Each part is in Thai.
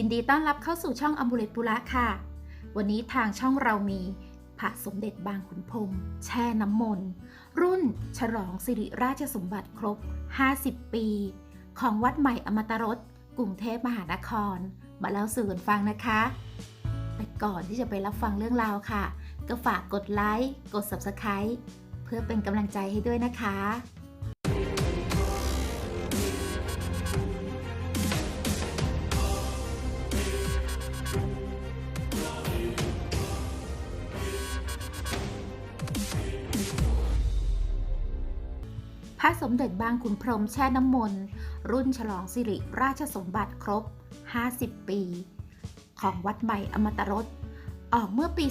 ยินดีต้อนรับเข้าสู่ช่องอม u เลตปุระค่ะ วันนี้ทางช่องเรามีพระสมเด็จบางขุนพรมแช่น้ำมนต์ รุ่นฉลองสิริราชสมบัติครบ 50 ปี ของวัดใหม่อมตะรสกรุงเทพมหานคร มาเล่าสู่กันฟังนะคะ แต่ก่อนที่จะไปรับฟังเรื่องราวค่ะ ก็ฝากกดไลค์ กด Subscribe เพื่อเป็นกำลังใจให้ด้วยนะคะ ระสมเด็จบางขุนพรหมแช่น้ำมนต์ รุ่นฉลองสิริราชสมบัติครบ 50 ปี ของวัดใหม่อมตรสออกเมื่อปี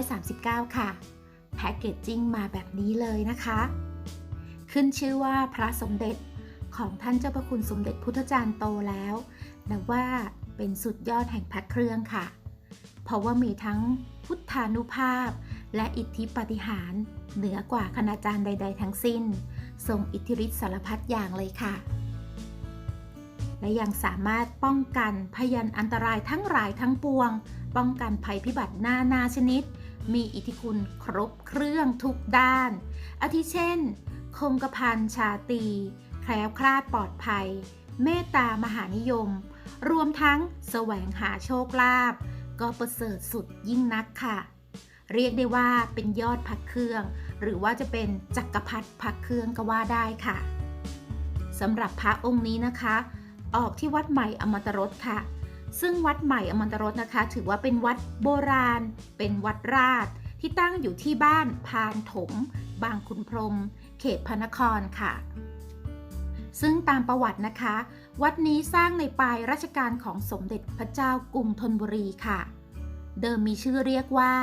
2539 ค่ะ แพ็กเกจจิ้งมาแบบนี้เลยนะคะ ขึ้นชื่อว่าพระสมเด็จของท่านเจ้าพระคุณสมเด็จพุทธจารย์โตแล้วนับว่าเป็นสุดยอดแห่งพระเครื่องค่ะ เพราะว่ามีทั้งพุทธานุภาพ และอิทธิปฏิหารเหนือกว่าคณาจารย์ใด ๆ ทั้งสิ้น ทรงอิทธิฤทธิสารพัดอย่างเลยค่ะ และยังสามารถป้องกันพยันอันตรายทั้งหลายทั้งปวง ป้องกันภัยพิบัตินานาชนิด มีอิทธิคุณครบเครื่องทุกด้าน อาทิเช่น คงกระพันชาตรีแคล้วคลาดปลอดภัย เมตตามหานิยม รวมทั้งแสวงหาโชคลาภก็ประเสริฐสุดยิ่งนักค่ะ เรียกได้ว่าเป็นยอดพักเครื่อง หรือว่าจะเป็นจักรพรรดิพักเครื่องก็ว่าได้ค่ะสำหรับพระองค์นี้นะคะ ออกที่วัดใหม่อมตรสค่ะ ซึ่งวัดใหม่อมตรสนะคะ ถือว่าเป็นวัดโบราณ เป็นวัดราช ที่ตั้งอยู่ที่บ้านพานถม บางขุนพรม เขตพระนครค่ะ ซึ่งตามประวัตินะคะ วัดนี้สร้างในปลายรัชกาลของสมเด็จพระเจ้ากรุงธนบุรีค่ะ เดิมมีชื่อเรียกว่า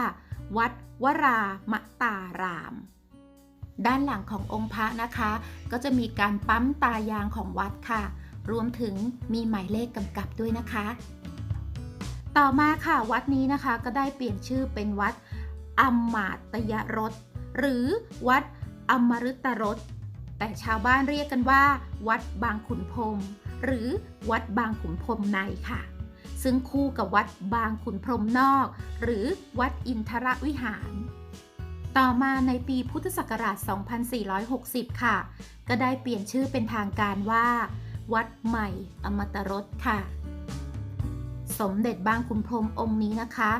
วัดวรามตาราม ด้านหลังขององค์พระนะคะ ก็จะมีการปั๊มตายางของวัดค่ะ รวมถึงมีหมายเลขกำกับด้วยนะคะ ต่อมาค่ะวัดนี้นะคะก็ได้เปลี่ยนชื่อเป็นวัดอมมาตยรสหรือวัดอมฤตรสแต่ชาวบ้านเรียกกันว่า วัดบางขุนพรมหรือวัดบางขุนพรมในค่ะ ซึ่งคู่กับวัดบางขุนพรมนอก หรือวัดอินทรวิหาร ต่อมาในปีพุทธศักราช 2460 ค่ะ ก็ได้เปลี่ยนชื่อเป็นทางการว่า วัดใหม่อมตะรสค่ะ สมเด็จบางขุนพรมองค์นี้นะคะ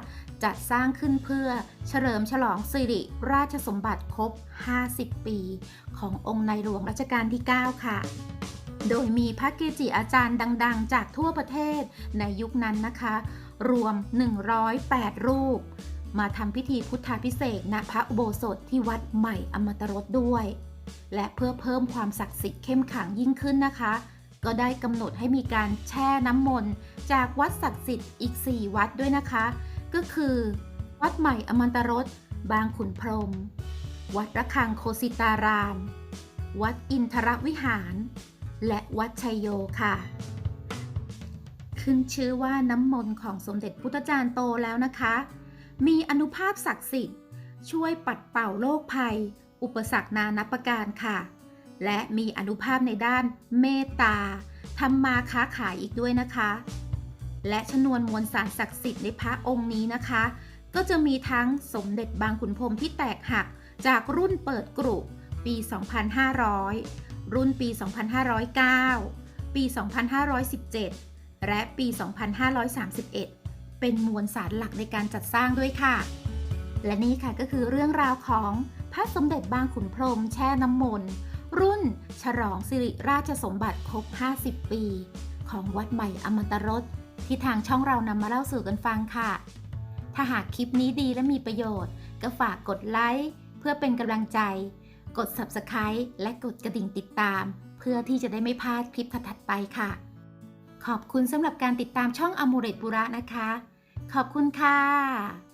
จัดสร้างขึ้นเพื่อเฉลิมฉลองสิริราชสมบัติครบ 50 ปี ขององค์ในหลวงรัชกาลที่ 9 ค่ะ โดยมีพระเกจิอาจารย์ดัง ๆ จากทั่วประเทศในยุคนั้นนะคะ รวม 108 รูป มาทำพิธีพุทธาพิเศษณพระอุโบสถที่วัดใหม่อมตรสด้วย และเพื่อเพิ่มความศักดิ์สิทธิ์เข้มขังยิ่งขึ้นนะคะ ก็ได้กำหนดให้มีการแช่น้ำมนต์จากวัดศักดิ์สิทธิ์อีก 4 วัดด้วยนะคะ ก็คือ วัดใหม่อมตรสบางขุนพรหมวัดระฆังโคสิตาราม วัดอินทรวิหาร และวัดชัยโยค่ะ ขึ้นชื่อว่าน้ำมนต์ของสมเด็จพุทธจารย์โตแล้วนะคะ มีอนุภาพศักดิ์สิทธิ์ ช่วยปัดเป่าโรคภัย อุปสรรคนานับประการค่ะ และมีอนุภาพในด้านเมตตาทำมาค้าขายอีกด้วยนะคะ และชนวนมวลสารศักดิ์สิทธิ์ในพระองค์นี้นะคะ ก็จะมีทั้งสมเด็จบางขุนพรหมที่แตกหักจากรุ่นเปิดกรุปี 2500 รุ่นปี 2509 ปี 2517 และปี 2531 เป็นมวลสารหลักในการจัดสร้างด้วยค่ะ และนี่ค่ะก็คือเรื่องราวของพระสมเด็จบางขุนพรหมแช่น้ำมนต์รุ่นฉลองสิริราชสมบัติครบ 50 ปี ของวัดใหม่อมตะรสที่ทางช่องเรานำมาเล่าสู่กันฟังค่ะ ถ้าหากคลิปนี้ดีและมีประโยชน์ ก็ฝากกดไลค์เพื่อเป็นกำลังใจ กด Subscribe และกดกระดิ่งติดตาม เพื่อที่จะได้ไม่พลาดคลิปถัดๆไปค่ะ ขอบคุณสำหรับการติดตามช่องอมูเรตบุระนะคะ ขอบคุณค่ะ